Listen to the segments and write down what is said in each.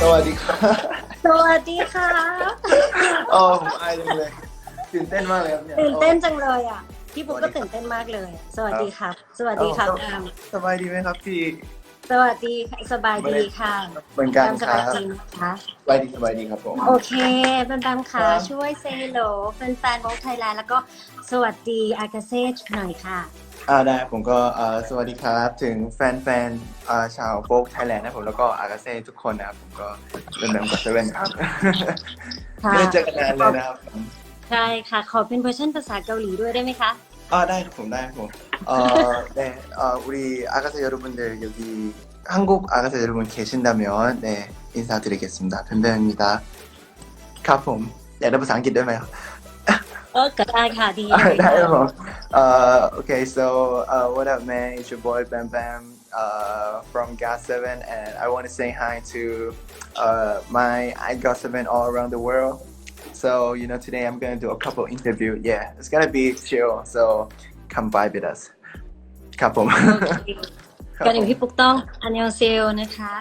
สวัสดีครับสวัสดีค่ะโอ้ผมอายจังเลย ตื่นเต้นมากเลยครับเนี่ยตื่นเต้นจังเลยอะ พี่ปุ๊กก็ตื่นเต้นมากเลย สวัสดีครับ สวัสดีครับอามสบายดีไหมครับพี่ สวัสดีค่ะสบายดีค่ะเหมือนกันแบมสครับายบดีนะคะสบายดีสบายดีครับผม โอเคแบมแบมค่ะ ครับ ช่วยเซโลแฟนๆวงไทยแลนด์แล้วก็สวัสดีอากาเซ่หน่อยค่ะ อ่าได้ผมก็เอ่อสวัสดีครับ ถึงแฟนแฟนๆอ่าชาวโฟกไทยแลนด์นะผมแล้วก็อากาเซ่ทุกคนนะครับผมก็เป็นแบบกับเซเว่นครับค่ะ ไม่ได้เจอกันนานเลยนะครับผมใช่ค่ะ ขอเป็นเวอร์ชันภาษาเกาหลีด้วยได้ไหมคะ อ่าได้ครับผมได้ครับผมเอ่อ네 어, 우리 아가새 여러분들 여기 한국 아가새 여러분 계신다면 네 인사드리겠습니다. 뱀뱀입니다. ครับผมอยากได้ภาษาอังกฤษด้วยไหมครับ เออก็ได้ค่ะดี ได้ครับผม uh, okay so uh, what up man it's your boy Bam Bam uh, from GOT 7 and I want to say hi to uh, my I GOT 7 all around the world So you know today I'm gonna do a couple interview yeah it's gonna be chill so come vibe with us ครับผมโอเคก่อนอื่นพี่ปุ๊กต้องอันยองเซลนะคะ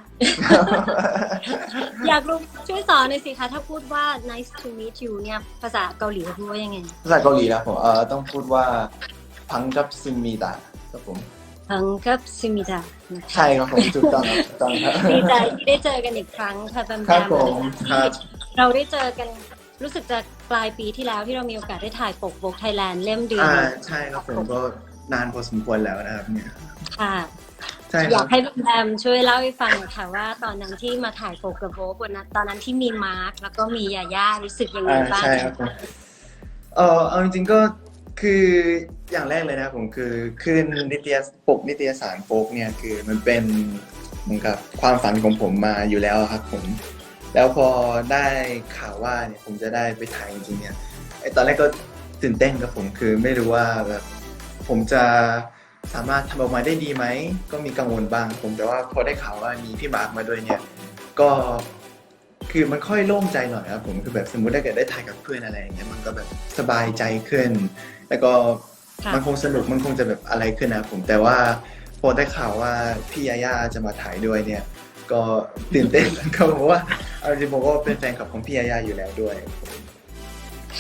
อยากรู้ช่วยสอนหน่อยสิคะถ้าพูดว่า nice to meet you เนี่ยภาษาเกาหลีเขาพูดว่ายังไง ภาษาเกาหลีนะผมเอ่อต้องพูดว่าพังกับซิมิดาครับผมพังกับซิมิดานะคะใช่ครับผมถูกต้องครับถูกต้องครับดีใจที่ได้เจอกันอีกครั้งค่ะแบมคแบรับมผมครับเราได้เจอกัน รู้สึกจะปลายปีที่แล้วที่เรามีโอกาสได้ถ่ายปกบกไทยแลนด์เล่มเดือนอ่าใช่ครับผมก็นานพอสมควรแล้วนะครับเนี่ยค่ะ ใช่อคยารักบให้แบมแบมช่วยเล่าให้ฟังหน่อยค่ะว่าตอนนั้นที่มาถ่ายปกกับโบกวันนั้นตอนนั้นที่มีมาร์คแล้วก็มียาย่ารู้สึกยังไงอ่าบ้าง ใช่ครับผมเออเอาจริงๆก็คืออย่างแรกเลยนะครับผมคือขึ้นนิตยสปกนิตยสารโฟกเนี่ยคือมันเป็นเหมือนกับความฝันของผมมาอยู่แล้วครับผม แล้วพอได้ข่าวว่าเนี่ยผมจะได้ไปถ่ายจริงๆเนี่ยไอตอนแรกก็ตื่นเต้นครับผมคือไม่รู้ว่าแบบผมจะสามารถทำออกมาได้ดีไหม ก็มีกังวลบ้างผมแต่ว่าพอได้ข่าวว่ามีพี่มาร์คมาด้วยเนี่ย ก็คือมันค่อยโล่งใจหน่อยครับผมคือแบบสมมุติถ้าเกิดได้ถ่ายกับเพื่อนอะไรอย่างเงี้ยมันก็แบบสบายใจขึ้น แล้วก็ค่ะมันคงสนุกมันคงจะแบบอะไรขึ้นนะครับผมแต่ว่าพอได้ข่าวว่าพี่ยาย่าจะมาถ่ายด้วยเนี่ย ก็ตื่นเต้นครับผมว่าเอาจริงๆผมก็เป็นแฟนคลับของพี่ยาย่าอยู่แล้วด้วย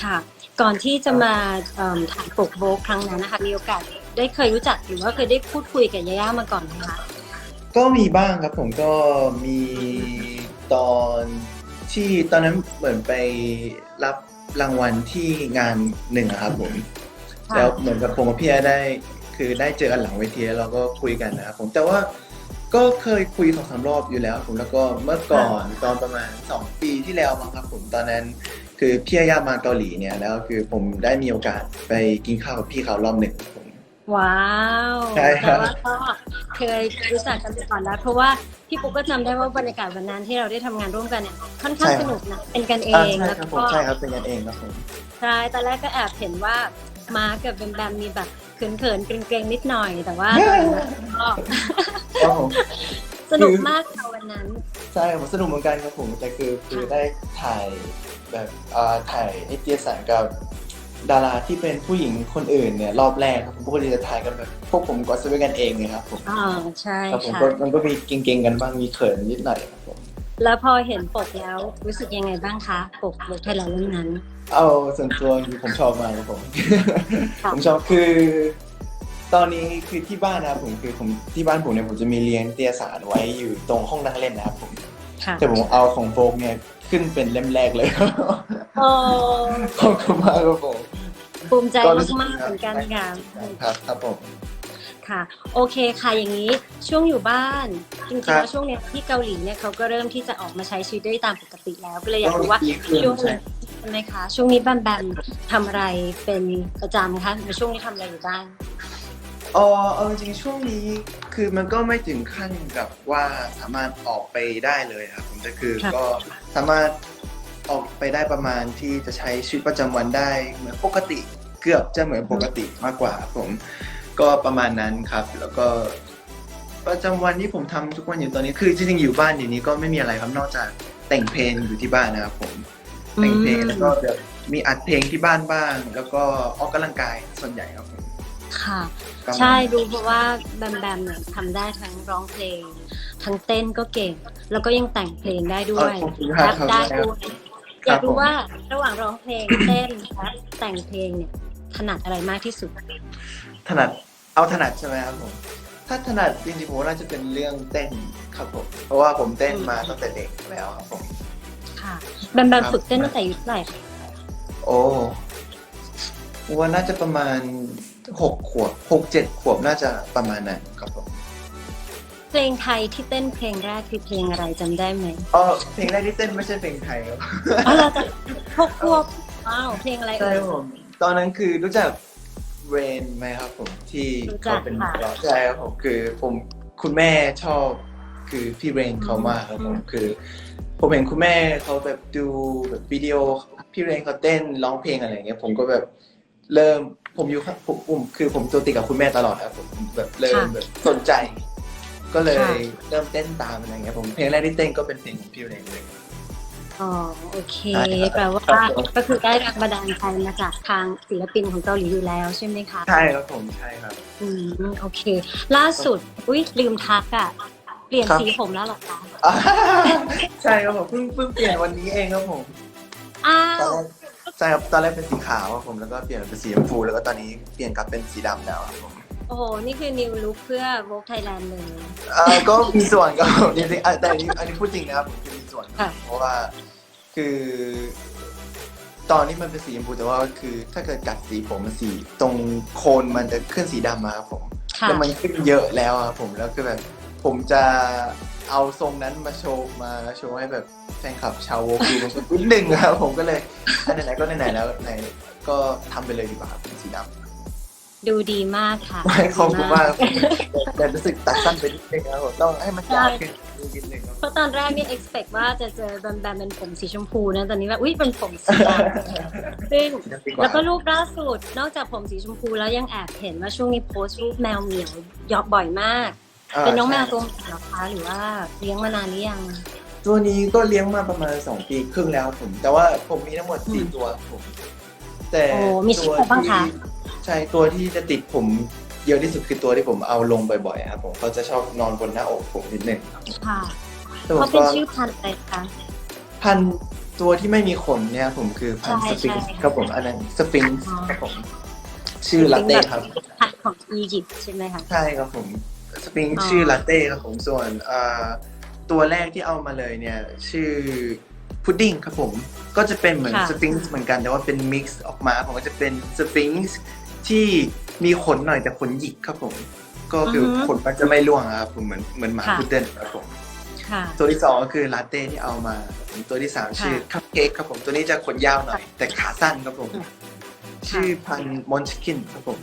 ค่ะ ก่อนที่จะมาเอิ่มถ่ายปกโบกครั้งนั้นนะคะ มีโอกาสได้เคยรู้จักหรือว่าเคยได้พูดคุยกับยาย่ามาก่อนไหมคะก็มีบ้างครับผมก็มีตอนที่ตอนนั้นเหมือนไปรับรางวัลที่งานหนึ่งอะครับผมค่ะแล้วเหมือนกับผมกับพี่แอร์ได้คือได้เจอกันหลังเวทีแล้วเราก็คุยกันนะครับผมแต่ว่า ก็เคยคุยสองสามรอบอยู่แล้วผมแล้วก็เมื่อก่อนตอนประมาณสองปีที่แล้วมั้งครับผมตอนนั้นคือพี่ยามาเกาหลีเนี่ยแล้วคือผมได้มีโอกาสไปกินข้าวกับพี่เขารอบหนึ่งครับผมว้าวใช่ครับแต่ว่าก็เคยรู้จักกันมาก่อนแล้ว เพราะว่าพี่ปุ๊กก็จำได้ว่าบรรยากาศวันนั้นที่เราได้ทำงานร่วมกันเนี่ยค่อนข้างสนุกนะเป็นกันเออ่างใช่แล้วครับผก็มใช่ครับเป็นกันเองครับผมใช่ตอนแรกก็แอบเห็นว่ามาร์คกับแบมแบมมีแบบ เขินๆเกรงๆนิดหน่อยแต่ว่าตอนนั้นก็ครับผมสนุกมากค่ะวันนั้น ใช่ผมสนุกเหมือนกันครับผมแต่คือคือได้ถ่ายแบบอ่าถ่ายนิตยสารกับดาราที่เป็นผู้หญิงคนอื่นเนี่ยรอบแรกครับผมปกติจะถ่ายกันแบบพวกผมก็ซื้อกันเองไงครับผมอ๋อใช่ครับผมค่ะก็มันก็มีเก่งๆกันบ้างมีเขินนิดหน่อยครับผม แล้วพอเห็นปกแล้วรู้สึกยังไงบ้างคะ ปกบกไทยแลนด์เรื่องนั้น เอาส่วนตัวคือผมชอบมากครับผม ค่ะ ผมชอบคือ ตอนนี้คือที่บ้านนะครับผมคือผมที่บ้านผมเนี่ยผมจะมีเรียนนิตยสารไว้อยู่ตรงห้องนั่งเล่นนะครับผมค่ะ แต่ผมเอาของโฟกเนี่ยขึ้นเป็นเล่มแรกเลยครับโอ้ขอบคุณมากครับผมภูมิใจก็รู้สึกมากๆเหมือนกันค่ะ ครับครับผม ค่ะ โอเคค่ะอย่างนี้ช่วงอยู่บ้านจริงครัๆบแล้วช่วงเนี้ยที่เกาหลีเนี่ยเขาก็เริ่มที่จะออกมาใช้ชีวิตได้ตามปกติแล้วก็เลยอยากรู้ว่าดีขึ้นช่วงใช่นี้ใช่ไหมคะช่วงนี้แบมแบมทำอะไรเป็นประจำคะในช่วงนี้ทำอะไรอยู่บ้างเออเอาจริงๆช่วงนี้คือมันก็ไม่ถึงขั้นกับว่าสามารถออกไปได้เลยครับผมแต่คือค่ะก็สามารถออกไปได้ประมาณที่จะใช้ชีวิตประจำวันได้เหมือนปกติ เกือบจะเหมือนปกติมากกว่าครับผม ก็ประมาณนั้นครับ แล้วก็ประจำวันที่ผมทำทุกวันอยู่ตอนนี้คือจริงๆอยู่บ้านอยู่นี้ก็ไม่มีอะไรครับนอกจากแต่งเพลงอยู่ที่บ้านนะครับผมแต่งเพลงแล้วก็แบบมีอัดเพลงที่บ้านบ้าง แล้วก็ออกกำลังกายส่วนใหญ่ครับผมค่ะประมาณใช่ดูเพราะว่าแบมแบมเนี่ยทำได้ทั้งร้องเพลง ทั้งเต้นก็เก่ง แล้วก็ยังแต่งเพลงได้ด้วยเออขอบคุณแรมากปครับได้ด้วยคอรับยากรู้ผมว่าระหว่างร้องเพลงเต้นแรปแต่งเพลงเนี่ยถนัดอะไรมากที่สุด ถนัดเอาถนัดใช่ไหมครับผมถ้าถนัดจริงๆผมว่าน่าจะเป็นเรื่องเต้นครับผมเพราะว่าผมเต้นมาตั้งแต่เด็กแล้วครับผมค่ะแบมแบมครับฝึกเต้นตั้งแต่อายุเท่าไหร่คะโอ้ผมว่าน่าจะประมาณหกขวบหกเจ็ดขวบน่าจะประมาณนั้นครับผมเพลงไทยที่เต้นเพลงแรกคือเพลงอะไรจำได้ไหมอ๋อเพลงแรกที่เต้นไม่ใช่เพลงไทยครับ อ๋อเราจะหกขวบว้าวเพลงอะไรใช่เอ่คยรับผมตอนนั้นคือรู้จัก เรนไหมครับผมที่รู้จักเขาเป็นค่ะนักร้องใช่ครับผมคือผมคุณแม่ชอบคือพี่เรนเขามากครับผมคือ ผมเห็นคุณแม่เขาแบบดูแบบวิดีโอพี่เรนเขาเต้นร้องเพลงอะไรอย่างเงี้ยผมก็แบบเริ่มผมอยู่ข้างผมผมคือผมตัวติดกับคุณแม่ตลอดครับผมแบบเริ่มแบบสนใจ ก็เลยเริ่มเต้นตามอะไรอย่างเงี้ยผมเพลงแรกที่เต้นก็เป็นเพลงของพี่เรนเลย อ๋อโอเคใช่ครับ แปลว่าครับผมก็คือได้แรงบันดาลใจมาจากทางศิลปินของเกาหลีอยู่แล้วใช่ไหมคะใช่ครับผมใช่ครับ อืมโอเค ล่าสุดอุ้ยลืมทักอะเปลี่ยนครับ สีผมแล้วเหรอคะอ่าใช่ครับผมเพิ่งเพิ่งเปลี่ยนวันนี้เองครับผมอ้าตอนวแรกใช่ครับตอนแรกเป็นสีขาวครับผมแล้วก็เปลี่ยนเป็นสีชมพูแล้วก็ตอนนี้เปลี่ยนกลับเป็นสีดำแล้วครับผม โอ้โห นี่คือ new look เพื่อ Vogue Thailand เลย เอ่อก็มีส่วนครับผมจริงๆอะแต่อันนี้อันนี้พูดจริงนะครับผมคือมีส่วนค่ะ เพราะว่าคือ ตอนนี้มันเป็นสีชมพูแต่ว่าคือ ถ้าเกิดกัดสีผมมันสีตรงโคนมันจะขึ้นสีดำมาครับผมค่ะ แล้วมันขึ้นเยอะแล้วอะครับผมแล้วคือแบบ ผมจะเอาทรงนั้นมาโชว์มาโชว์ให้แบบแฟนคลับชาวโวกูมันนิดหนึ่งครับผมก็เลยอันไหนๆก็ไหนๆแล้วไหนก็ทำไปเลยดีกว่าครับเป็นสีดำ ดูดีมากค่ะไม่ขอบคุณมากดีแต่รู้สึกตัดสั้นไปนิดนึงครับผมต้องให้มันยาวขึ้นนิดนึงครับเพราะตอนแรกนี่ expect ว่าจะเจอแบมแบมเป็นผมสีชมพูนะตอนนี้แบบอุ้ยเป็นผมสีดำซึ่งดีกาแล้วก็รูปล่าสุดนอกจากผมสีชมพูแล้วยังแอบเห็นว่าช่วงนี้โพสต์รูปแมวเหมียวยอบบ่อยมากาเป็นน้องแมวใช่ตัวใหม่เหรอคะหรือว่าเลี้ยงมานานหรือยังตัวนี้ก็เลี้ยงมาประมาณสองปีครึ่งแล้วผม แต่ว่าผมมีทั้งหมดสี่อืมตัวครับผม แต่โอ้มีชื่ออะไรบ้างคะที่ ใช่ตัวที่จะติดผมเยอะที่สุดคือตัวที่ผมเอาลงบ่อยๆครับผมเขาจะชอบนอนบนหน้าอกผมนิดนึงครับค่ะแต่ผมเขาเป็นก็ชื่อพันธุ์อะไรคะพันธุ์ตัวที่ไม่มีขนเนี่ยผมคือพันธุ์ใช่สฟิงค์ใช่ครับผมอันนั้นสฟิงค์อ๋อครับผมชื่อลาเต้ครับ พันธุ์ของอียิปต์ใช่ไหมคะ ใช่ครับผมสปริงอ๋อ ชื่อลาเต้ครับผมส่วนอ่าตัวแรกที่เอามาเลยเนี่ย ชื่อพุดดิ้งครับผม ก็จะเป็นเหมือนสปริงเหมือนกันแต่ว่าเป็นมิกซ์ออกมาผมก็จะเป็นสปริง ที่มีขนหน่อยแต่ขนหยิกครับผม ก็คือขนมันจะไม่ร่วงอะครับผมเหมือนเหมือนหมาพุดเดิ้ลครับผม ค่ะ ตัวที่สองก็คือลาเต้ที่เอามาครับผมตัวที่สามชื่อคัพเค้กครับผมตัวนี้จะขนยาวหน่อย แต่ขาสั้นครับผม ค่ะ ชื่อพันมอนชคินครับผม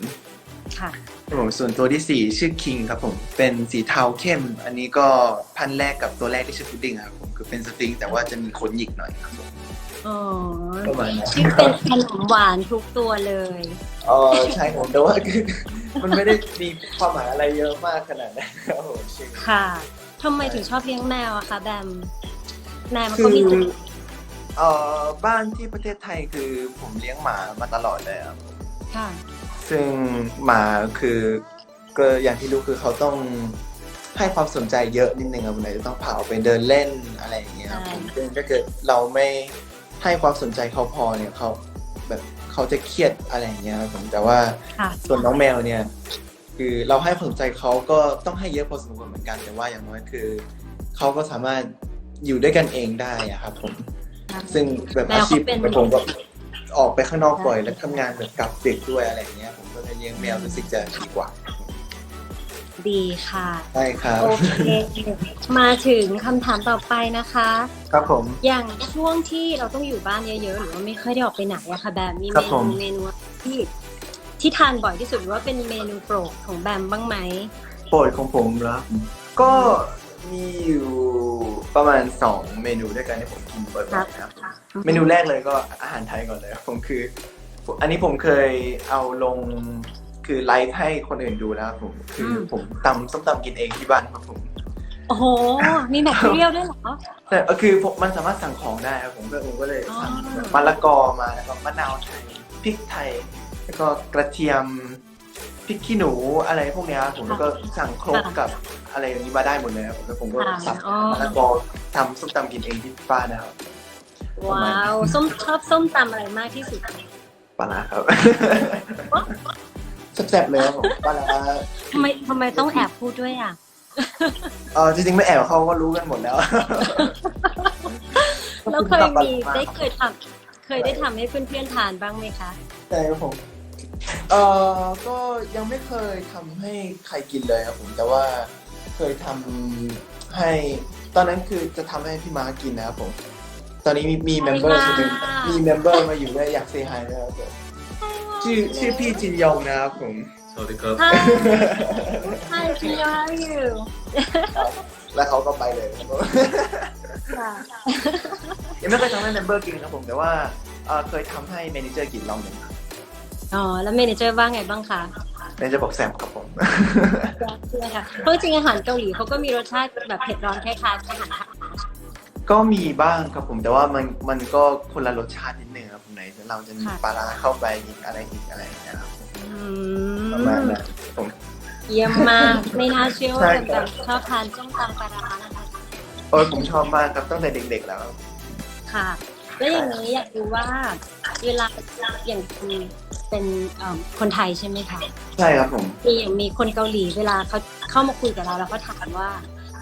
ค่ะ ครับผมส่วนตัวที่สี่ชื่อคิงครับผม เป็นสีเทาเข้ม อันนี้ก็พันธุ์แรกกับตัวแรกที่ชื่อพุดดิ้งครับผมคือเป็นสฟิงค์แต่ว่าจะมีขนหยิกหน่อยครับผม อ๋อประมาณนั้นชื่อเป็นขนมหวานทุกตัวเลยเออใช่ผมแต่ว่าคือมันไม่ได้มีความหมายอะไรเยอะมากขนาดนั้นครับผมชื่อค่ะทำไมถึงชอบเลี้ยงแมวอะคะแบมแมวมันคืก็อมีจุดเออบ้านที่ประเทศไทยคือผมเลี้ยงหมามาตลอดเลยครับค่ะ ซึ่งหมาคือก็อย่างที่รู้คือเขาต้องให้ความสนใจเยอะนิดนึงครับวันไหนจะต้องพาออกไปเดินเล่นอะไรอย่างเงี้ยครับใช่ผมซึ่งถ้าเกิดเราไม่ ให้ความสนใจเขาพอเนี่ยเขาแบบเขาจะเครียดอะไรอย่างเงี้ยครับผมแต่ว่าค่ะ ส่วนน้องแมวเนี่ย คือเราให้ความสนใจเขาก็ต้องให้เยอะพอสมควรเหมือนกันแต่ว่าอย่างน้อยคือเขาก็สามารถอยู่ด้วยกันเองได้อะครับผม ซึ่งแบบแมวอาชีพเขาเป็นแบบผมก็ออกไปข้างนอกบ่อย แล้วทำงานแบบกับเด็กด้วยอะไรอย่างเงี้ยผมก็เลยเลี้ยงแมวรู้สึกจะดีกว่า ดีค่ะ ใช่ครับ โอเค มาถึงคำถามต่อไปนะคะ ครับผม อย่างช่วงที่เราต้องอยู่บ้านเยอะๆ หรือว่าไม่ค่อยได้ออกไปไหนอะค่ะ แบมมีครัเมบผนูมเมนูที่ที่ทานบ่อยที่สุดหรือว่าเป็นเมนูโปรดของแบมบ้างไหมโปรดของผมเหรอก็มีอยู่ประมาณสองเมนูด้วยกันที่ผมกินบ่อยๆนะครับ เมนูแรกเลยก็อาหารไทยก่อนเลยครับผมคือ อันนี้ผมเคยเอาลง คือไลฟ์ให้คนอื่นดูแล้วครับผม คืออม ผมตำส้มตำกินเองที่บ้านครับผมโอ้โห มีแมทเทียลด้วยเหรอ แต่เออคือผมมันสามารถสั่งของได้ครับผมก็ผมก็เลยสั่งอ๋อแบบมะละกอมาแล้วก็มะนาวไทยพริกไทย แล้วก็กระเทียมพริกขี้หนูอะไรพวกเนี้ยครับผมแล้วก็สั่งครกกับอะไรอย่างนี้มาได้หมดเลยครับแล้วผมก็ค่ะสับอ๋อมะละกอทำส้มตำกินเองที่บ้านนะครับ ว้าว ส้มชอบส้มตำอะไรมากที่สุดปลาร้าครับ แซ่บๆเลยครับผมปลาร้าทำไมทำไมต้องแอบพูดด้วยอะ เออจริงๆไม่แอบเขาก็รู้กันหมดแล้ว แล้วเคยมีได้เคยทำเคยได้ทำให้เพื่อนๆทานบ้างไหมคะ ใช่ครับผม เออก็ยังไม่เคยทำให้ใครกินเลยครับผม แต่ว่าเคยทำให้ ตอนนั้นคือจะทำให้พี่ม้ากินนะครับผม ตอนนี้มีมีเมมเบอร์คนหนึงมีเมมเบอร์มาอยู่ด้วยอยากเซฮายนะครับผม ชื่อชื่อพี่จินยองนะครับผม สวัสดีครับ Hi Hi How are you แล้วเขาก็ไปเลยครับผม ค่ะ ยังไม่เคยทำให้เมมเบอร์กินครับผม แต่ว่าเอ่อเคยทำให้เมเนเจอร์กินรอบหนึ่งครับอ๋อ แล้วเมเนเจอร์ว่าไงบ้างคะเมเนเจอร์บอกแซมครับผม ใช่ไหมคะเพราะจริงๆอาหารเกาหลีเขาก็มีรสชาติแบบเผ็ดร้อนคล้ายๆอาหารไทย ก็มีบ้างครับผมแต่ว่ามันมันก็คนละรสชาตินิด เราจะมีปลาร้าเข้าไปอีกอะไรอีกอะไรอย่างเงี้ยครับอืประมาณมนั้นผมเยี่ยมมาก ไม่น่าเชื่อว่าใช่เป็นคแบรับบชอบทานส้มตำปลาร้านะคะโอ้ยผมชอบมากครับตั้งแต่เด็กๆแล้วครับค่ะ แล้วอย่างนี้อยากรู้ว่าเวลาอย่างคุณเป็นเอิ่มคนไทยใช่ไหมคะใช่ครับผมมีอย่างมีคนเกาหลีเวลาเขาเข้ามาคุยกับเราแล้วเขาถามว่า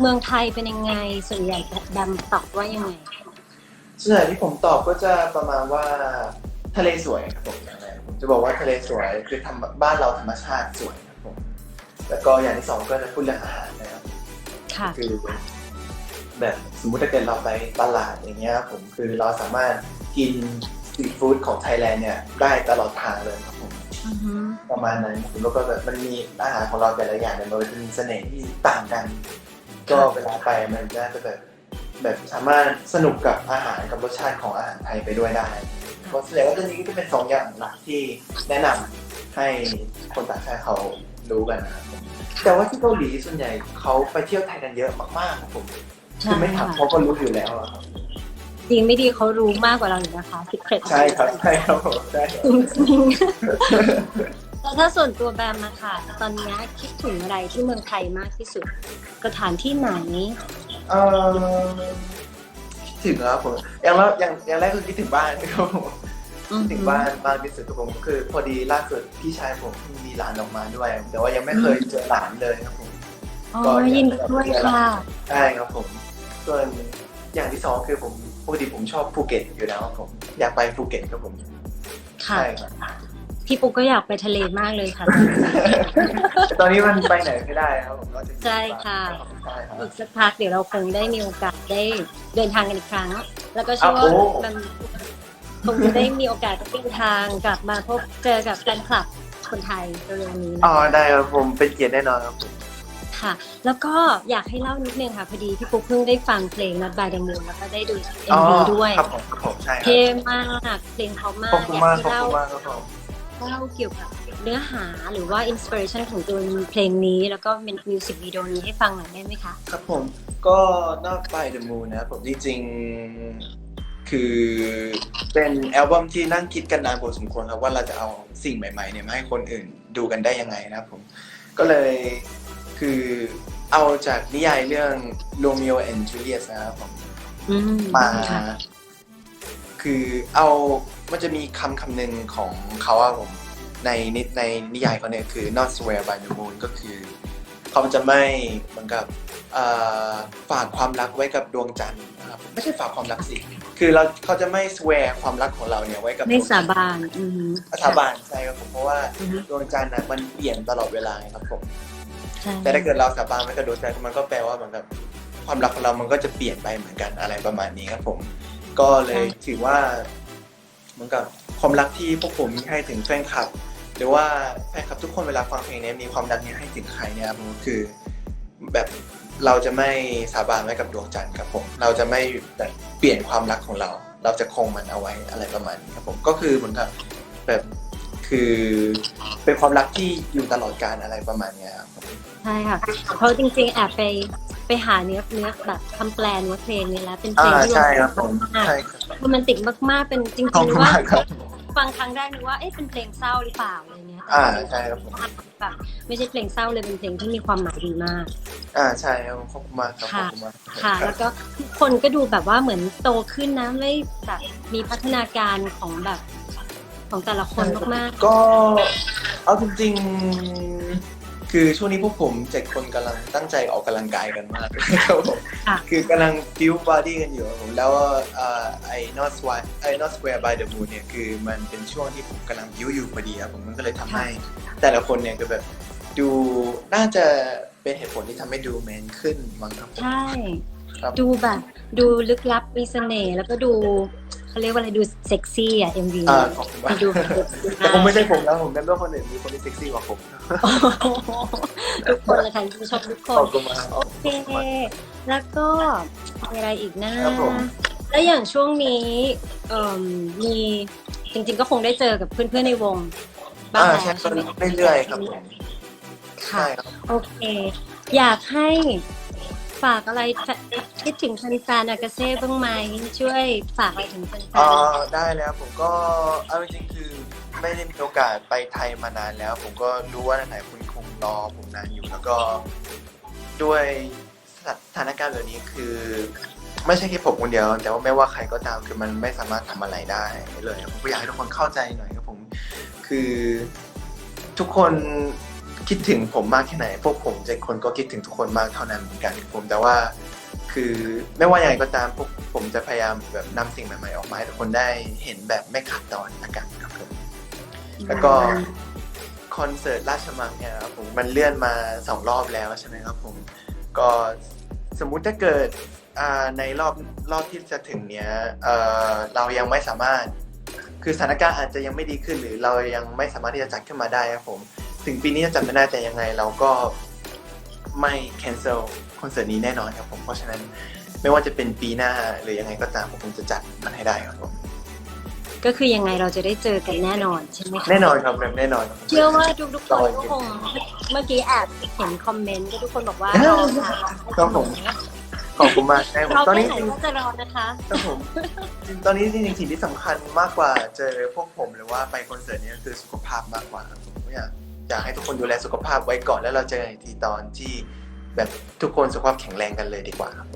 เมืองไทยเป็นยังไงส่วนใหญ่ดำตอบว่ายังไงส่วนใหญ่ที่ผมตอบก็จะประมาณว่า ทะเลสวยครับผมอย่างแรกผมจะบอกว่าทะเลสวยคือทำบ้านเราธรรมชาติสวยครับผมแล้วก็อย่างที่สองก็จะพูดเรื่องอาหารนะครับค่ะ คือแบบสมมุติถ้าเกิดเราไปตลาดอย่างเงี้ยครับผมคือเราสามารถกินสตรีทฟู้ดของไทยแลนด์เนี่ยได้ตลอดทางเลยครับผม อือฮึประมาณนั้นผมแล้วก็แบบมันมีอาหารของเราแต่ละอย่างเนี่ยมันจะมีเสน่ห์ที่ต่างกัน ก็เวลาไปมันก็จะแบบแบบสามารถสนุกกับอาหารกับรสชาติของอาหารไทยไปด้วยได้ เพราะแสดงว่าเรื่องนี้ก็จะเป็นสองอย่างหลักที่แนะนำให้คนต่างชาติเขารู้กันนะครับผมแต่ว่าที่เกาหลีส่วนใหญ่เขาไปเที่ยวไทยกันเยอะมากๆครับผมคือไม่ถามเขาก็รู้อยู่แล้วอะครับจริงไม่ดีเขารู้มากกว่าเราอยู่นะคะสิเครตใช่ครับใช่ครับผมใช่ครับ จริงๆแล้วถ้าส่วนตัวแบมอะค่ะ ตอนนี้คิดถึงอะไรที่เมืองไทยมากที่สุดสถานที่ไหน เออคิด ถึงแล้วครับผมอย่างแรกอย่างอย่างแรกคือคิดถึงบ้านครับผมอือถึฮึงบ้านบ้านที่สุดของผมคือ พอดีล่าสุดพี่ชายผมเพิ่งมีหลานออกมาด้วย แต่ว่ายังไม่เคยเจอหลานเลยครับผมอ๋อยินดีด้วยค่ะใช่ครับผมส่วนอย่างที่สองคือผมปกติผมชอบภูเก็ตอยู่แล้วครับผม อยากไปภูเก็ตครับผมค่ะใช่ครับ พี่ปุ๊กก็อยากไปทะเลมากเลยค่ะแต่ตอนนี้มันไปไหนไม่ได้ครับผมก็จะใช่ค่ะใช่ครับอีกสักพักเดี๋ยวเราคงได้มีโอกาสได้เดินทางกันอีกครั้ง แล้วก็เชื่อว่าอะโอ้มันคงจะได้มีโอกาสเดินทางกลับมาพบเจอกับแฟนคลับคนไทยเร็วๆนี้นะอ๋อได้ครับผมเป็นเกียรติแน่นอนครับผมค่ะ แล้วก็อยากให้เล่านิดนึงค่ะพอดีพี่ปุ๊กเพิ่งได้ฟังเพลง Not by the Moon แล้วก็ได้ดูเอ็อ๋มอวีด้วย ครับผมครับผมใช่ครัเท่บมากเพลงเพราะมาขอกบคุณอยากมากให้ขอบเล่า คุณมากครับผม เล่าเกี่ยวกับเนื้อหาหรือว่าอินสปิเรชันของตัวเพลงนี้แล้วก็มิวสิกวิดีโอนี้ให้ฟังหน่อยได้ไหมคะ ครับผมก็นอกไป The Moon นะครับผมจริงๆคือเป็นอัลบั้มที่นั่งคิดกันนานพอสมควรครับว่าเราจะเอาสิ่งใหม่ๆเนี่ยมาให้คนอื่นดูกันได้ยังไงนะครับผมก็เลยคือเอาจากนิยายเรื่อง Romeo and Juliet นะครับผมอืมมาค่ะคือเอา มันจะมีคำคำหนึ่งของเขาอะผมในนิในนิยายเขาเนี่ยคือ not swear by the moon ก็คือเขาจะไม่เหมือนกับเอ่อฝากความรักไว้กับดวงจันทร์นะครับไม่ใช่ฝากความรักสิ คือเราเขาจะไม่ swear ความรักของเราเนี่ยไว้กับไม่สาดวงจันทร์บานอืมสาบานใช่ครับผมเพราะว่าอือฮึดวงจันทร์นะมันเปลี่ยนตลอดเวลาไงครับผมใช่แต่ถ้าเกิดเราสาบานไว้กับดวงจันทร์มันก็แปลว่าเหมือนกับความรักของเรามันก็จะเปลี่ยนไปเหมือนกันอะไรประมาณนี้ครับผม ก็เลยถือว่าเห มือนกับความรักที่พวกผมมีให้ถึงแฟนคลับ หรือว่าแฟนคลับทุกคนเวลาฟังเพลงนี้มีความรักนี้ให้ถึงใครเนี่ยครับผมคือแบบเราจะไม่สาบานไว้กับดวงจันทร์ครับผม เราจะไม่แบบเปลี่ยนความรักของเรา เราจะคงมันเอาไว้อะไรประมาณนี้ครับผมก็คือเหมือนกับแบบคือเป็นความรักที่อยู่ตลอดกาลอะไรประมาณเนี้ยครับผมใช่ค่ะเพราะจริงๆแอบไปไปหาเนื้อเนื้อแบบคำแปลเนื้อเพลงนี้แล้วเป็นเพลอ่างที่ใช่ครับผมมากใช่ครับ โรแมนติกมากๆ เป็นจริงขอบๆคุณว่า มากครับ ฟังครั้งแรกนึกว่า เอ๊ะเป็นเพลงเศร้าหรือเปล่าอะไรเงี้ยแต่อ่าใช่ครับผม แบบไม่ใช่เพลงเศร้าเลยเป็นเพลงที่มีความหมายดีมาก อ่าใช่ครับขอบคุณมากครับขอบค่ะคุณมากค่ะแล้วก็ทุกคนก็ดูแบบว่าเหมือนโตขึ้นนะ ไม่แบบมีพัฒนาการของแบบของแต่ละคนมากก็เอาจริงๆ คือช่วงนี้พวกผมเจ็ดคนกำลังตั้งใจออกกำลังกายกันมากครับผมค่ะ คือกำลังฟิวบอดี้กันอยู่ครับผมแล้วเอ่อไอ้ not square ไอ้ not square by the moon เนี่ยคือมันเป็นช่วงที่ผมกำลังฟิวอยู่พอดีครับผมมันก็เลยทำให้ แต่ละคนเนี่ยก็แบบดูน่าจะเป็นเหตุผลที่ทำให้ดูแมนขึ้นมั้งครับผๆมใช่ ครับ ดูแบบ ดูลึกลับมีเสน่ห์แล้วก็ดู เขาเรียกว่าอะไรดูเซ็กซี่อะ MV อ่าขอบคุณมากดูแต่ผมไม่ใช่ผมแล้วผมเป็นว่าคนอื่นมีคนที่เซ็กซี่กว่าผม ทุกคนเลยค่ะที่ชอบทุกคขอนบคุณมากโอเค แล้วก็มีอะไรอีกนะครับผมแล้วอย่างช่วงนี้เอ่มมีจริง ๆ ก็คงได้เจอกับเพื่อนๆในวงบ้างอ่าแล้วใช่ใช่ไหมเรื่อยๆครับผมค่ะใช่ครับโอเค อยากให้ ฝากอะไรคิดถึงแฟนๆอากาเซ่บ้างไหมช่วยฝากอะไรถึงแฟนอ่าได้แล้วผมก็เอาจริงๆคือไม่ได้มีโอกาสไปไทยมานานแล้ว ผมก็รู้ว่าไหนๆคุณคงรอผมนานอยู่แล้วก็ด้วยสถานการณ์แบบนี้คือ ไม่ใช่แค่ผมคนเดียว แต่ว่าไม่ว่าใครก็ตามคือมันไม่สามารถทำอะไรได้เลยผมก็อยากให้ทุกคนเข้าใจหน่อยครับผมคือทุกคน คิดถึงผมมากแค่ไหน พวกผมเจ็ดคนก็คิดถึงทุกคนมากเท่านั้นเหมือนกันครับผมแต่ว่า คือไม่ว่าอย่างไรก็ตามพวกผมจะพยายามแบบนำสิ่งใหม่ๆออกมาให้ทุกคนได้เห็นแบบไม่ขาดตอนละกันครับผมแล้วก็คอนเสิร์ตราชมังเนี่ยครับผมมันเลื่อนมาสองรอบแล้วใช่ไหมครับผมก็สมมุติถ้าเกิดอ่าในรอบรอบที่จะถึงเนี้ยเอ่อเรายังไม่สามารถ คือสถานการณ์อาจจะยังไม่ดีขึ้นหรือเรายังไม่สามารถที่จะจัดขึ้นมาได้ครับผม ถึงปีนี้จะจัดไม่ได้แต่ยังไง เราก็ไม่ cancel คอนเสิร์ตนี้แน่นอนครับผม เพราะฉะนั้นไม่ว่าจะเป็นปีหน้าหรือยังไงก็ตามผมคงจะจัดมันให้ได้ครับผมก็คือยังไงเราจะได้เจอกันแน่นอนใช่ไหมคะแน่นอนครับแบบแน่นอนครับเชื่อว่าทุกๆคนก็คงเมื่อกี้แอบเห็นคอมเมนต์ก็ทุกคนบอกว่ารอค่ะครับผมขอบคุณมากใช่ผมเราตอนไปนี้ไหนก็จะรอนะคะ ครับผมจริงตอนนี้จริงๆสิ่งที่สำคัญมากกว่าเจอพวกผมหรือว่าไปคอนเสิร์ตเนี้คือสุขภาพมากกว่าครับผมอยาก อยากให้ทุกคนดูแลสุขภาพไว้ก่อนแล้วเราเจอกันอีกทีตอนที่แบบทุกคนสุขภาพแข็งแรงกันเลยดีกว่าครับ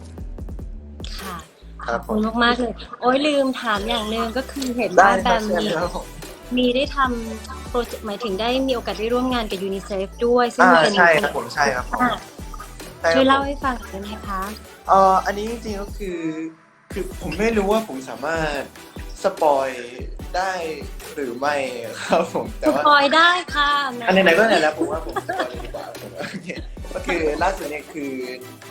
ค่ะขครัอบบผมคุณมากๆเลยโอ้ยลืมถามอย่างหนึ่งก็คือเห็นได้ว่าคแบรับมเชิญมีครับผมมีได้ทำโปรเจกต์หมายถึงได้มีโอกาสได้ร่วมงานกับยูนิเซฟด้วยซึ่งอ่าเป็นใช่ครับผมใช่ครับผมอะใช่ครับช่วยเล่าผมให้ฟังได้ไหมคะเอ่ออันนี้จริงๆก็คือ คือผมไม่รู้ว่าผมสามารถสปอย ได้หรือไม่ครับผมแต่สว่าปอยได้ค่ะแหมอันไหนๆก็ไหนแล้วผมว่าผมสปอยเลยดีกว่าผมโอเคก็คือล่าสุดเนี่ยคือ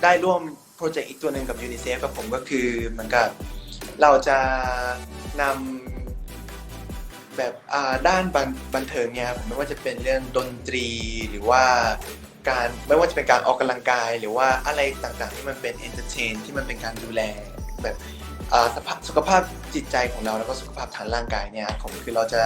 ได้ร่วมโปรเจกต์อีกตัวหนึ่งกับยูนิเซฟกับผมก็คือเหมือนกับเราจะนำแบบอ่าด้านบันบันเทิงเนี่ยครับผมไม่ว่าจะเป็นเรื่องดนตรีหรือว่าการไม่ว่าจะเป็นการออกกำลังกาย หรือว่าอะไรต่างๆ ที่มันเป็นเอนเตอร์เทนที่มันเป็นการดูแลแบบอ่า สภาพสุขภาพจิตใจของเราแล้วก็สุขภาพทางร่างกายเนี่ยผมคือเราจะ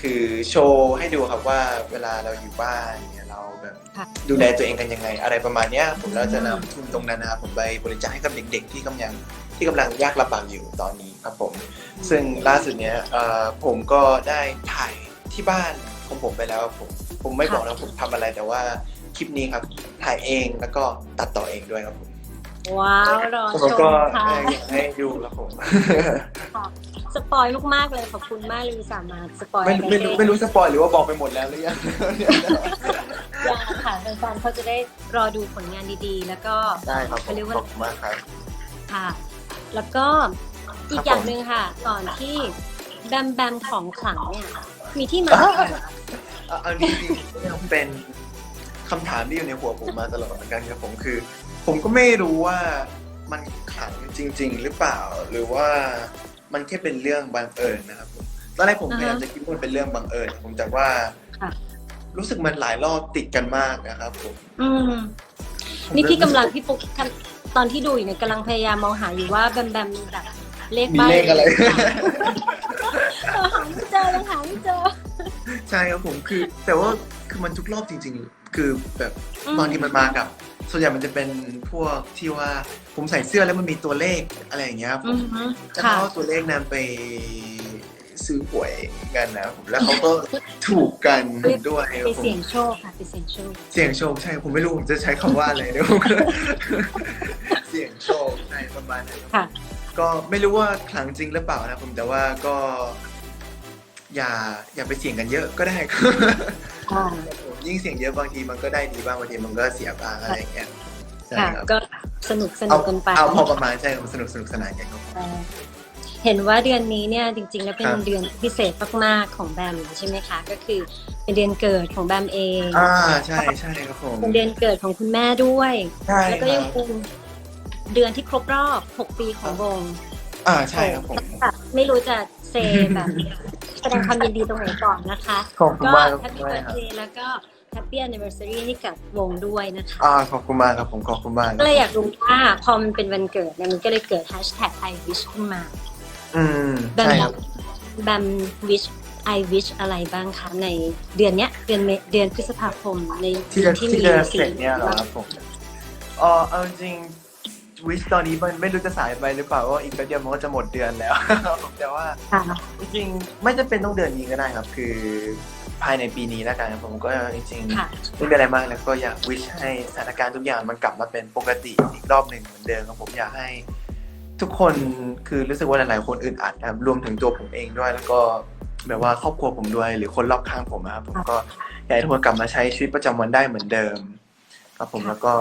คือโชว์ให้ดูครับว่าเวลาเราอยู่บ้านเนี่ยเราแบบค่ะดูแลตัวเองกันยังไง อะไรประมาณเนี้ยผมเราจะนำทุนตรงนั้นนะครับผมไปบริจาคให้กับเด็ก ๆ ที่กำลังที่กำลังยากลำบากอยู่ตอนนี้ครับผม ซึ่งล่าสุดเนี้ยเอ่อผมก็ได้ถ่ายที่บ้านของผมไปแล้วครับผมผมไม่บอกนะผมทำอะไรแต่ว่าคลิปนี้ครับถ่ายเองแล้วก็ตัดต่อเองด้วยครับผม ว้าวรอผมชก็มค่ะอยากให้ดูครับผม สปอยมากๆเลยขอบคุณมากเลยสามารถสปอยไม่ไม่รู้ไม่รู้สปอยหรือว่าบอกไปหมดแล้วหรือยังยังค่ะแฟนๆเขาจะได้รอดูผลงานดีๆ แล้วก็ได้ครับผเขามเรียกว่า ขอบคุณมากครับ ค่ะ แล้วก็อีครักบอย่างผมหนึ่งค่ะก่อนที่แบมแบมของขลังเนี่ย มีที่มาอ่าค่ะอะอันนี้จริงๆเป็นคำถามที่อยู่ในหัวผมมาตลอดเหมือนกันครับผมคือ ผมก็ไม่รู้ว่ามันขลังจริง ๆ หรือเปล่า หรือว่ามันแค่เป็นเรื่องบังเอิญนะครับผมตอนแรกผมพยายามจะคิดว่ามันเป็นเรื่องบังเอิญผมแต่ว่าค่ะรู้สึกมันหลายรอบติดกันมากนะครับผมอืมนี่พี่กำลังพี่ปุ๊กกำตอนที่ดูอยู่เนี่ยกำลังพยายามมองหาอยู่ว่าแบมแบมมีแบบเลขมีใบเลขอะไรเออหาไม่เจอยังหาไม่เจอใช่ครับผมคือ แต่ว่าคือมันทุกรอบจริง ๆ คือแบบอืมบางทีมันมากับ ส่วนใหญ่มันจะเป็นพวกที่ว่าผมใส่เสื้อแล้วมันมีตัวเลขอะไรอย่างเงี้ยครับผอืมอฮึจะค่ะเอาตัวเลขนั้นไปซื้อหวยกันนะผมแล้วเขาก็ถูกกันด้วยคไปรับผมเสี่ยงโชคค่ะไปเสี่ยงโชคเสี่ยงโชคใช่ผมไม่รู้ผมจะใช้คำว่าอะไรเนี่ยผมก็เสี่ยงโชคใช่ประมาณนั้นครับค่ะ ก็ไม่รู้ว่าครั้งจริงหรือเปล่านะผมแต่ว่าก็ อย่าอย่าไปเสี่ยงกันเยอะก็ได้ครับอ่า ยิ่งเสี่ยงเยอะบางทีมันก็ได้ดีบ้างบางทีมันก็เสียบ้างอะไรอย่างเงี้ยใช่ค่ะครับก็สนุกสนุเอากกันไป เอาพอประมาณใช่ครับสนุกสนุกสนานกันครับ เอ่อเห็นว่าเดือนนี้เนี่ยจริงๆ แล้วเป็นครับ เดือนพิเศษมากๆของแบมใช่ไหมคะ ก็คือเป็นเดือนเกิดของแบมเองอ่าใช่ใช่ครับผมเป็นเดือนเกิดของคุณแม่ด้วย ใช่แล้วก็ยังครับเป็นเดือนที่ครบรอบ 6 ปีของวงอ่าใช่ครับผมแบบไม่รู้จะเซแบบแสดงความยินดีตรงไหนก่อนนะคะ ขอบคุณก็มากครับแฮปปี้คุณเบิแม่ร์ครับเดย์แล้วก็ แฮปปี้ a อน i เวอร์ซารีให้กับวงด้วยนะคะอ่าขอบคุณมากครับผมขอบคุณมาก ก็เลยอยากรู้ว่าพอมันเป็นวันเกิดเนี่ยมันก็เลยเกิดแฮชแท็ก I wish ขึ้นมา อืมแบมใช่ครับ แบม wish I wish อะไรบ้างคะในเดือนเนี้ยเดือนเมเดือนพฤษภาคมในที่จะที่ที่มีจะสีเสร็จเนี่ยเหรอครับผมเออเอาจริง วิชตอนนี้มันไม่รู้จะสายไปหรือเปล่าเพราะว่าอีกแป๊บเดียวมันก็จะหมดเดือนแล้ว แต่ว่าค่ะจริงๆไม่จะเป็นต้องเดือนนี้ก็ได้ครับ คือภายในปีนี้แล้วกันครับผมก็จริงๆค่ะไม่เป็นอะไรมากแล้วก็อยากวิชให้สถานการณ์ทุกอย่างมันกลับมาเป็นปกติอีกรอบหนึ่งเหมือนเดิมครับผมอยากให้ ทุกคนคือรู้สึกว่าหลายๆคนอึดอัดนะครับรวมถึงตัวผมเองด้วย แล้วก็แบบว่าครอบครัวผมด้วย หรือคนรอบข้างผมนะครับผมก็อยากให้ทุกคนกลับมาใช้ชีวิตประจำวันได้เหมือนเดิม ครับผมแล้วก็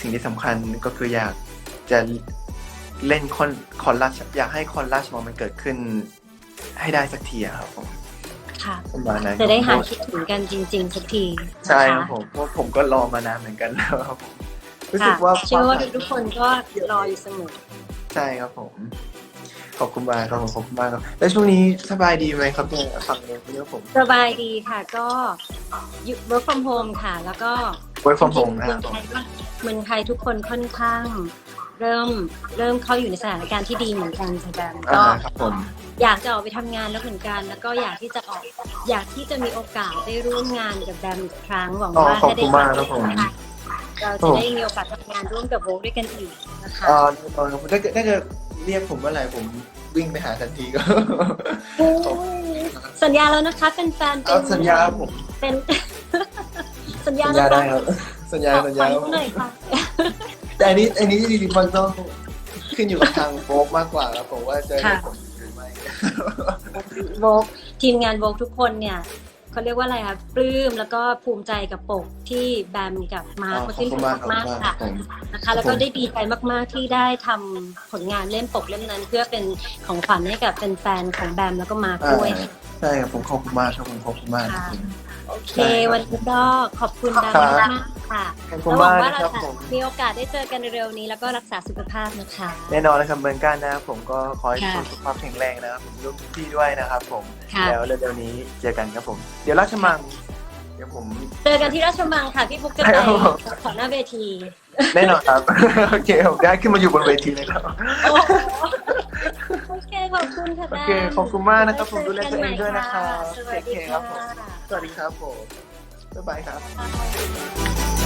สิ่งที่สำคัญก็คืออยาก จะเล่นคอนคอนลัชอยากให้คอนลัชมอมันเกิดขึ้นให้ได้สักทีอะครับผมค่ะประมาณนั้นจะได้หายครับคิดถึงกันจริง ๆ สักทีนะะใช่ครับผมเพราะผมก็รอมานานเหมือนกันแล้วครับผมรู้สึค่ะกว่าเชื่อว่าทุกๆคนก็รออยู่เสมอใช่ครับผม ขอบคุณมากครับผมขอบคุณมากครับ แล้วช่วงนี้สบายดีไหมครับเนี่ยฟังเลยเรื่องผมสบายดีค่ะก็อยู่ work from home ค่ะ แล้วก็ไว้ฟังผมจนะริคงรับๆเมืองไทยก็เมืองไทยทุกคนค่อนข้าง เริ่มเริ่มเข้าอยู่ในสถานการณ์ที่ดีเหมือนกันค่ะแบมอ่าก็ครับผม อยากจะออกไปทำงานแล้วเหมือนกัน แล้วก็อยากที่จะออกอยากที่จะมีโอกาสได้ร่วมงานกับแบมอีกครั้งหวังอ๋อว่าขอบถ้าได้คุณมากครับผม เราจะได้มีโอกาสทำงานร่วมกับโบกด้วยกันอีกนะคะอ่าแน่นอนครับถ้าเกิดถ้าเกิดเรียกผมเมื่อไหร่ผมวิ่งไปหาทันทีก็ สัญญาแล้วนะคะเป็นแฟนๆเป็เอานสัญญาผมเป็น สัญญาสัญนะญาคะได้ครับ สัญญาขอสัญขญาอรู้หน่อยค่ะ แต่อันนี้อันนี้จริงๆมันต้องขึ้นอยู่กับทางโฟกมากกว่าครับผมว่าจะให้ค่ะผมหรือไม่ โบกทีมงานโบกทุกคนเนี่ยเขาเรียกว่าอะไรคะปลื้มแล้วก็ภูมิใจกับปกที่แบมกับมาร์คอ๋อเขาขอบชื่นคุชณมมากครับมากมากๆครัค่ะบผมนะคะ แล้วก็ได้ดีใจมากๆที่ได้ทำผลงานเล่มปกเล่มนั้น เพื่อเป็นของขวัญให้กับแฟนๆของแบมแล้วก็มาร์คอ่าด้วย ใช่ครับผมขอบคุณมากครับผมขอบคุณมากครับผม โอเคได้ครับวันนี้ก็ขอบคุณแบมครับมากๆค่ะขอบคุณแล้วหวัมางกว่านะเราครับจะผม มีโอกาสได้เจอกันเร็วๆนี้ แล้วก็รักษาสุขภาพนะคะ แน่นอนนะครับเหมือนกันนะครับผมก็ขอให้ค่ะสุขภาพแข็งแรงนะครับผมร่วมทุกที่ด้วยนะครับผมค่ะ แล้วเร็วๆนี้เจอกันครับผม เดี๋ยวราชมังเดี๋ยวผม เจอกันที่ราชมังค่ะ พี่บุ๊กจะไปครับผม ขอหน้าเวที แน่นอนครับ โอเคผมได้ขึ้นมาอยู่บนเวทีเลยครับ โอ้โหโอเค ขอบคุณค่ะโอแบมเคขอบคุณมากนะครับผมดูแลตัวเองด้วยนะครับสวัสดีโอเคครัค่ะบผม สวัสดีครับผมบ๊ายบายครับ